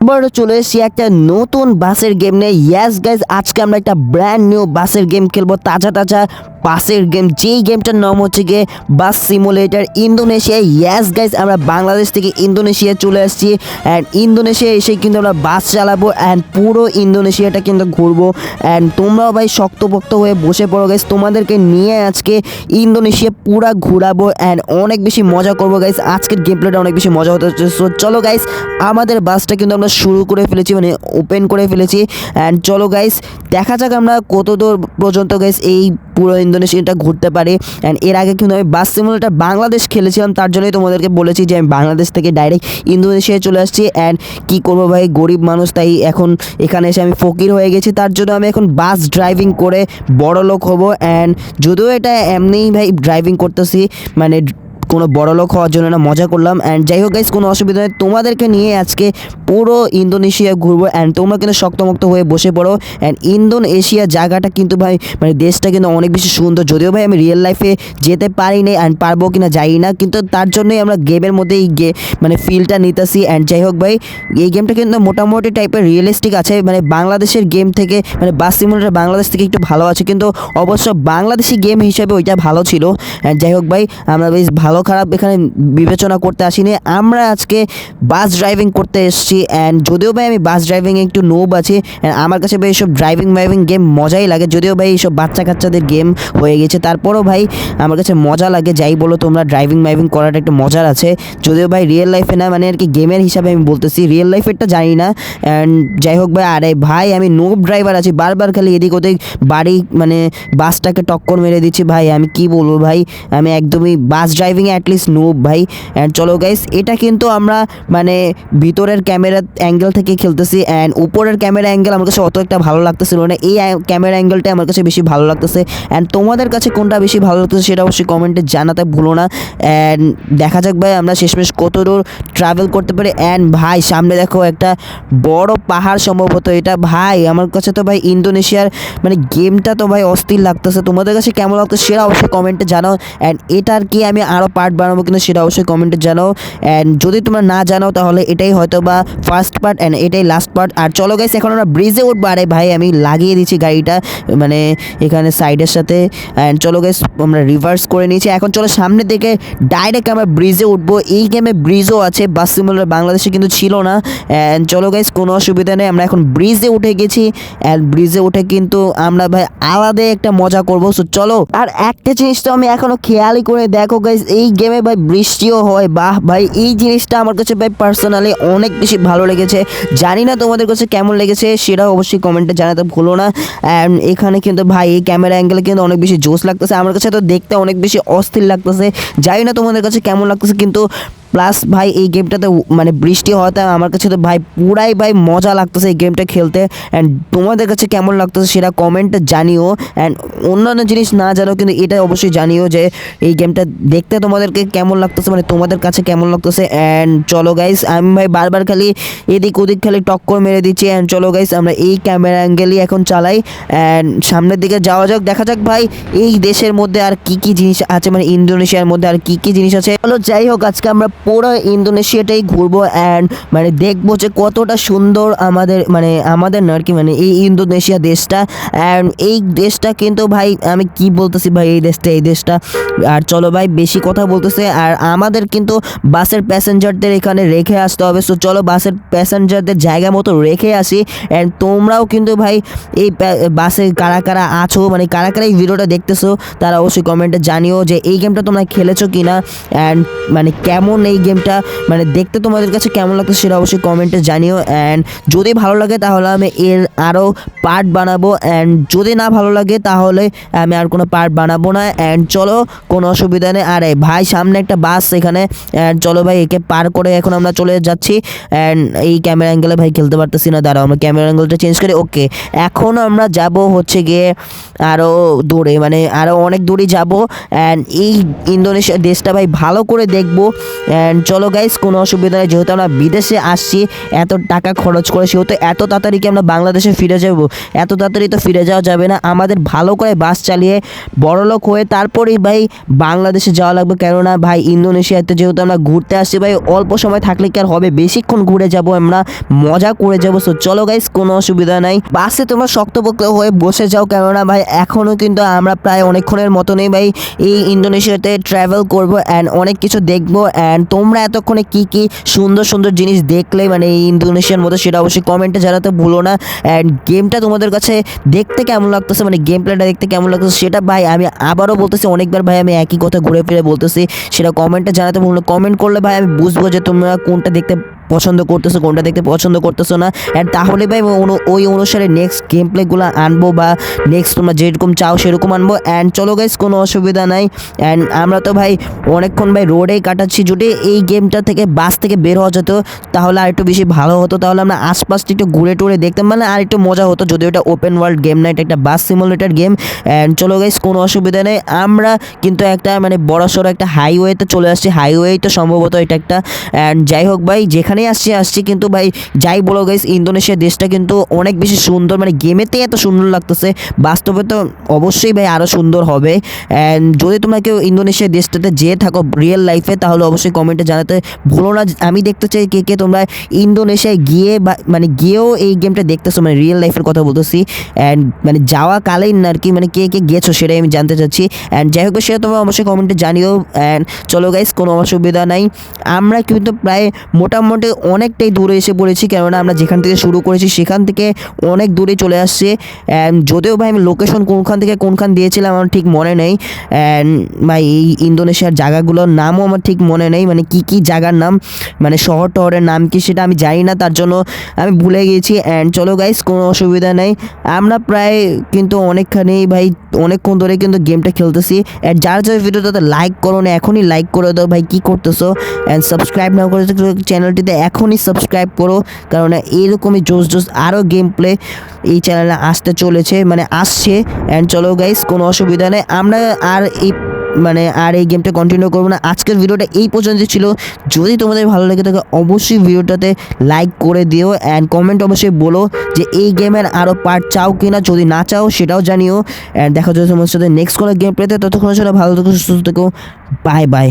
আবারও চলে এসেছি একটা নতুন বাসের গেম নিয়ে। ইয়াস গাইজ আজকে আমরা একটা ব্র্যান্ড নিউ বাসের গেম খেলব, তাজা তাজা বাসের গেম যেই গেমটার নাম হচ্ছে গিয়ে bus simulator Indonesia yes guys আমরা বাংলাদেশ থেকে ইন্দোনেশিয়া চলে এসেছি। অ্যান্ড ইন্দোনেশিয়া এসে কিন্তু আমরা বাস চালাবো অ্যান্ড পুরো ইন্দোনেশিয়াটা কিন্তু ঘুরবো। অ্যান্ড তোমরাও ভাই শক্তপোক্ত হয়ে বসে পড়ো গাইজ তোমাদেরকে নিয়ে আজকে ইন্দোনেশিয়া পুরা ঘুরাবো অ্যান্ড অনেক বেশি মজা করব গাইজ আজকের গেম প্লেটা অনেক বেশি মজা হতে চলো গাইজ আমাদের বাসটা কিন্তু আমরা শুরু করে ফেলেছি মানে ওপেন করে ফেলেছি। অ্যান্ড চলো গাইস দেখা যাক আমরা কত দূর পর্যন্ত গাইস এই পুরো ইন্দোনেশিয়াটা ঘুরতে পারি। অ্যান্ড এর আগে কিন্তু আমি বাস সিমুলেটার বাংলাদেশ খেলেছিলাম, তার জন্যই তোমাদেরকে বলেছি যে আমি বাংলাদেশ থেকে ডাইরেক্ট ইন্দোনেশিয়ায় চলে আসছি। অ্যান্ড কী করব ভাই, গরিব মানুষ, তাই এখন এখানে এসে আমি ফকির হয়ে গেছি। তার জন্য আমি এখন বাস ড্রাইভিং করে বড় লোক হব। অ্যান্ড যদিও এটা এমনিই ভাই ড্রাইভিং করতেছি মানে কোনো বড় লোক হওয়ার জন্য না, মজা করলাম। অ্যান্ড যাই হোক গাইজ কোনো অসুবিধা নেই। তোমাদেরকে নিয়ে আজকে পুরো ইন্দোনেশিয়া ঘুরবো। অ্যান্ড তোমরা কিন্তু শক্তমক্ত হয়ে বসে পড়ো। অ্যান্ড ইন্দোনেশিয়া জায়গাটা কিন্তু ভাই মানে দেশটা কিন্তু অনেক বেশি সুন্দর। যদিও ভাই, আমি রিয়েল লাইফে যেতে পারি না অ্যান্ড পারব কিনা যাই না। কিন্তু তার জন্যই আমরা গেমের মধ্যে এই গে মানে ফিলটা নিতেছি। অ্যান্ড যাই হোক ভাই, এই গেমটা কিন্তু মোটামুটি টাইপের রিয়েলিস্টিক আছে। মানে বাংলাদেশের গেম থেকে মানে বাস সিমুলেটার বাংলাদেশ থেকে একটু ভালো আছে। কিন্তু অবশ্য বাংলাদেশি গেম হিসেবে ওইটা ভালো ছিল। অ্যান্ড যাই হোক ভাই, আমরা বেশ ভালো খারাপ এখানে বিবেচনা করতে আসিনি। আমরা আজকে বাস ড্রাইভিং করতে এসেছি অ্যান্ড যদিও ভাই আমি বাস ড্রাইভিং একটু নোব আছি and আমার কাছে ভাই এইসব ড্রাইভিং ড্রাইভিং গেম মজাই লাগে। যদিও ভাই এইসব বাচ্চা কাচ্চাদের গেম হয়ে গেছে, তারপরও ভাই আমার কাছে মজা লাগে। যাই বলো তোমরা ড্রাইভিং ড্রাইভিং করাটা একটু মজার আছে। যদিও ভাই রিয়েল লাইফে না মানে আর কি গেমের হিসাবে আমি বলতেছি রিয়েল লাইফেরটা জানি না। অ্যান্ড যাই হোক ভাই, আরে ভাই আমি নোব ড্রাইভার আছি, বারবার খালি এদিক ওদিক বাড়ি মানে বাসটাকে টক্কর মেরে দিচ্ছি ভাই। আমি কি বলব ভাই? আমি একদমই বাস ড্রাইভিংয়ে অ্যাটলিস্ট নোব ভাই অ্যান্ড চলো গাইস এটা কিন্তু আমরা মানে ভিতরের ক্যামেরা অ্যাঙ্গেল থেকে খেলতেছি অ্যান্ড উপরের ক্যামেরা অ্যাঙ্গেল আমার কাছে অত একটা ভালো লাগতেছিল না। এই ক্যামেরা অ্যাঙ্গেলটা আমার কাছে বেশি ভালো লাগতেছে। অ্যান্ড তোমাদের কাছে কোনটা বেশি ভালো লাগতেছে সেটা অবশ্যই কমেন্টে জানাতে ভুলো না। অ্যান্ড দেখা যাক ভাই, আমরা শেষমেশ কত দূর ট্রাভেল করতে পারি। অ্যান্ড ভাই, সামনে দেখো একটা বড় পাহাড় সম্ভবত এটা। ভাই, আমার কাছে তো ভাই ইন্দোনেশিয়ার মানে গেমটা তো ভাই অস্থির লাগতেছে। তোমাদের কাছে কেমন লাগতো সেটা অবশ্যই কমেন্টে জানাও। অ্যান্ড এটার কি আমি আরও পার্ট বানাবো কিনা সেটা অবশ্যই কমেন্টে জানাও। অ্যান্ড যদি তোমরা না জানাও, তাহলে এটাই হয়তো বা ফার্স্ট পার্ট অ্যান্ড এটাই লাস্ট পার্ট আর চলো গাইস এখন আমরা ব্রিজে উঠবো। আরে ভাই, আমি লাগিয়ে দিচ্ছি গাড়িটা মানে এখানে সাইডের সাথে। অ্যান্ড চলো গাইস আমরা রিভার্স করে নিয়েছি। এখন চলো সামনের দিকে ডাইরেক্ট আমরা ব্রিজে উঠবো। এই গেমে ব্রিজও আছে বাস সিমুলার বাংলাদেশে কিন্তু ছিল না। অ্যান্ড চলো গাইস কোনো অসুবিধা নেই, আমরা এখন ব্রিজে উঠে গেছি। অ্যান্ড ব্রিজে উঠে কিন্তু আমরা ভাই আলাদা একটা মজা করব। সো চলো, আর একটা জিনিস তো আমি এখনও খেয়ালই করে দেখো গাইস এই গেমে ভাই বৃষ্টিও হয়। বাহ, ভাই, এই জিনিসটা আমার কাছে ভাই পার্সোনালি অনেক বেশি ভালো লেগেছে। জানি না তোমাদের কাছে কেমন লেগেছে, সেটাও অবশ্যই কমেন্টে জানাতে ভুলো না। অ্যান্ড এখানে কিন্তু ভাই, এই ক্যামেরা অ্যাঙ্গেলে কিন্তু অনেক বেশি জোশ লাগতেছে। আমার কাছে তো দেখতে অনেক বেশি অস্থির লাগতেছে। জানি না তোমাদের কাছে কেমন লাগতেছে, কিন্তু প্লাস ভাই, এই গেমটাতে মানে বৃষ্টি হওয়াতে আমার কাছে তো ভাই পুরাই ভাই মজা লাগতেছে এই গেমটা খেলতে। অ্যান্ড তোমাদের কাছে কেমন লাগতেছে সেটা কমেন্টে জানিও। অ্যান্ড অন্যান্য জিনিস না জানো, কিন্তু এটা অবশ্যই জানিও যে এই গেমটা দেখতে তোমাদেরকে কেমন লাগতেছে মানে তোমাদের কাছে কেমন লাগতেছে। অ্যান্ড চলো গাইস আমি ভাই বারবার খালি এদিক ওদিক খালি টক্কর মেরে দিচ্ছি। অ্যান্ড চলো গাইস আমরা এই ক্যামেরা অ্যাঙ্গেলই এখন চালাই। অ্যান্ড সামনের দিকে যাওয়া যাক, দেখা যাক ভাই এই দেশের মধ্যে আর কি কি জিনিস আছে মানে ইন্দোনেশিয়ার মধ্যে আর কি কি জিনিস আছে। চলো যাই হোক, আজকে আমরা পুরো ইন্দোনেশিয়াটাই ঘুরবো অ্যান্ড মানে দেখব যে কতটা সুন্দর আমাদের মানে আমাদের না আর কি মানে এই ইন্দোনেশিয়া দেশটা অ্যান্ড এই দেশটা কিন্তু ভাই আমি কি বলতেছি ভাই, এই দেশটা এই দেশটা। আর চলো ভাই, বেশি কথা বলতেছে আর আমাদের কিন্তু বাসের প্যাসেঞ্জারদের এখানে রেখে আসতে হবে। সো চলো বাসের প্যাসেঞ্জারদের জায়গা মতো রেখে আসি অ্যান্ড তোমরাও কিন্তু ভাই এই বাসে কারা কারা আছো মানে কারা কারা এই ভিডিওটা দেখতেছো, তারা অবশ্যই কমেন্টে জানিও যে এই গেমটা তোমরা খেলেছো কি না অ্যান্ড মানে কেমন এই গেমটা মানে দেখতে তোমাদের কাছে কেমন লাগতো সেটা অবশ্যই কমেন্টে জানিও। অ্যান্ড যদি ভালো লাগে তাহলে আমি এর আরও পার্ট বানাবো। অ্যান্ড যদি না ভালো লাগে তাহলে আমি আর কোনো পার্ট বানাবো না। অ্যান্ড চলো, কোনো অসুবিধা নেই। আরে ভাই, সামনে একটা বাস এখানে। অ্যান্ড চলো ভাই, একে পার করে এখন আমরা চলে যাচ্ছি। অ্যান্ড এই ক্যামেরা অ্যাঙ্গেলে ভাই খেলতে পারতেছি না। দাঁড়াও, আমরা ক্যামেরা অ্যাঙ্গেলটা চেঞ্জ করি। ওকে এখন আমরা যাব হচ্ছে গিয়ে আরও দূরে মানে আরও অনেক দূরে যাব। অ্যান্ড এই ইন্দোনেশিয়া দেশটা ভাই ভালো করে দেখব। অ্যান্ড চলো গাইস কোনো অসুবিধা নেই, যেহেতু আমরা বিদেশে আসছি, এত টাকা খরচ করে, সেহেতু এত তাড়াতাড়ি কি আমরা বাংলাদেশে ফিরে যাব? এত তাড়াতাড়ি তো ফিরে যাওয়া যাবে না। আমাদের ভালো করে বাস চালিয়ে বড়লোক হয়ে তারপরেই ভাই বাংলাদেশে যাওয়া লাগবে। কেননা ভাই, ইন্দোনেশিয়াতে যেহেতু আমরা ঘুরতে আসছি, ভাই অল্প সময় থাকলে কি আর হবে? বেশিক্ষণ ঘুরে যাব আমরা, মজা করে যাব। সো চলো গাইস কোনো অসুবিধা নাই। বাসে তোমরা শক্তপোক্ত হয়ে বসে যাও, কেননা ভাই এখনও কিন্তু আমরা প্রায় অনেকক্ষণের মতনই ভাই এই ইন্দোনেশিয়াতে ট্রাভেল করব অ্যান্ড অনেক কিছু দেখব অ্যান্ড তোমরা এতক্ষণে কি কি সুন্দর সুন্দর জিনিস দেখলে? মানে এই ইন্দোনেশিয়ার মধ্যে সেটা অবশ্যই কমেন্টে জানাতে ভুলো না। অ্যান্ড গেমটা তোমাদের কাছে দেখতে কেমন লাগতেছে? মানে গেম প্লেটা দেখতে কেমন লাগতেছে? সেটা ভাই আমি আবারও বলতেছি, অনেকবার ভাই আমি একই কথা ঘুরে ফিরে বলতেছি। সেটা কমেন্টে জানাতে ভুলো কমেন্ট করলে ভাই আমি বুঝব যে তোমরা কোনটা দেখতে পছন্দ করতেছো, কোনটা দেখতে পছন্দ করতেছো না। অ্যান্ড তাহলে ভাই ওই অনুসারে নেক্সট গেম প্লেগুলো আনব বা নেক্সট তোমরা যেরকম চাও সেরকম আনব। অ্যান্ড চলো গাইস কোনো অসুবিধা নাই। অ্যান্ড আমরা তো ভাই অনেকক্ষণ ভাই রোডেই কাটাচ্ছি যদি এই গেমটা থেকে বাস থেকে বের হওয়া যেত, তাহলে আর একটু বেশি ভালো হতো। তাহলে আমরা আশপাশটা একটু ঘুরে টুরে দেখতাম মানে আর একটু মজা হতো যদি ওটা ওপেন ওয়ার্ল্ড গেম না, এটা একটা বাস সিমুলেটার গেম অ্যান্ড চলো গাইস কোনো অসুবিধা নেই। আমরা কিন্তু একটা মানে বড় সড়ো একটা হাইওয়েতে চলে আসছি। হাইওয়ে তো সম্ভবত এটা একটা। অ্যান্ড যাই হোক ভাই, যেখানেই আসছি আসছি কিন্তু ভাই, যাই বলো গাইস ইন্দোনেশিয়া দেশটা কিন্তু অনেক বেশি সুন্দর মানে গেমেতে এত সুন্দর লাগতেছে। বাস্তবে তো অবশ্যই ভাই আরও সুন্দর হবে। অ্যান্ড যদি তোমরা কেউ ইন্দোনেশিয়া দেশটাতে যেয়ে থাকো রিয়েল লাইফে তাহলে অবশ্যই কমেন্টে জানাতে ভুলো না। আমি দেখতে চাই কে কে তোমরা ইন্দোনেশিয়ায় গিয়ে বা মানে গিয়েও এই গেমটা দেখতেছো মানে রিয়েল লাইফের কথা বলতেছি। অ্যান্ড মানে যাওয়া কালেই আর কি মানে কে কে গেছো সেটাই আমি জানতে চাচ্ছি। অ্যান্ড যাই হোক, সেটা তোমরা অবশ্যই কমেন্টে জানিও। অ্যান্ড চলো গাইস কোনো অসুবিধা নাই। আমরা কিন্তু প্রায় মোটামুটি অনেকটাই দূরে এসে পড়েছি, কেননা আমরা যেখান থেকে শুরু করেছি সেখান থেকে অনেক দূরে চলে আসছে। অ্যান্ড যদিও ভাই আমি লোকেশন কোনখান থেকে কোনখান দিয়েছিলাম আমার ঠিক মনে নেই। অ্যান্ড ভাই, এই ইন্দোনেশিয়ার জায়গাগুলোর নামও আমার ঠিক মনে নেই। মানে কি কি জায়গার নাম মানে শহর টহরের নাম কি সেটা আমি জানি না, তার জন্য আমি ভুলে গিয়েছি অ্যান্ড চলো গাইস কোনো অসুবিধা নেই। আমরা প্রায় কিন্তু অনেকখানি ভাই, অনেকক্ষণ ধরে কিন্তু গেমটা খেলতেছি। অ্যান্ড যার যার ভিডিওটাতে লাইক করো না, এখনই লাইক করে দাও ভাই, কী করতেছো? অ্যান্ড সাবস্ক্রাইব না করে চ্যানেলটিতে এখনই সাবস্ক্রাইব করো। কারণ এরকমই জোস জোস আরও গেম প্লে এই চ্যানেলে আসতে চলেছে মানে আসছে। অ্যান্ড চলো গাইস কোনো অসুবিধা নেই। আমরা আর এই মানে আর এই গেমটা কন্টিনিউ করব না। আজকের ভিডিওটা এই পর্যন্ত ছিল। যদি তোমাদের ভালো লেগে থাকে, অবশ্যই ভিডিওটাতে লাইক করে দিও অ্যান্ড কমেন্ট অবশ্যই বলো যে এই গেমের আরও পার্ট চাও কি না যদি না চাও, সেটাও জানিও। অ্যান্ড দেখা যাচ্ছে তোমার সাথে নেক্সট কোনো গেম পেতে ততক্ষণ সেটা ভালো থেকো, সুস্থ থেকো। Bye bye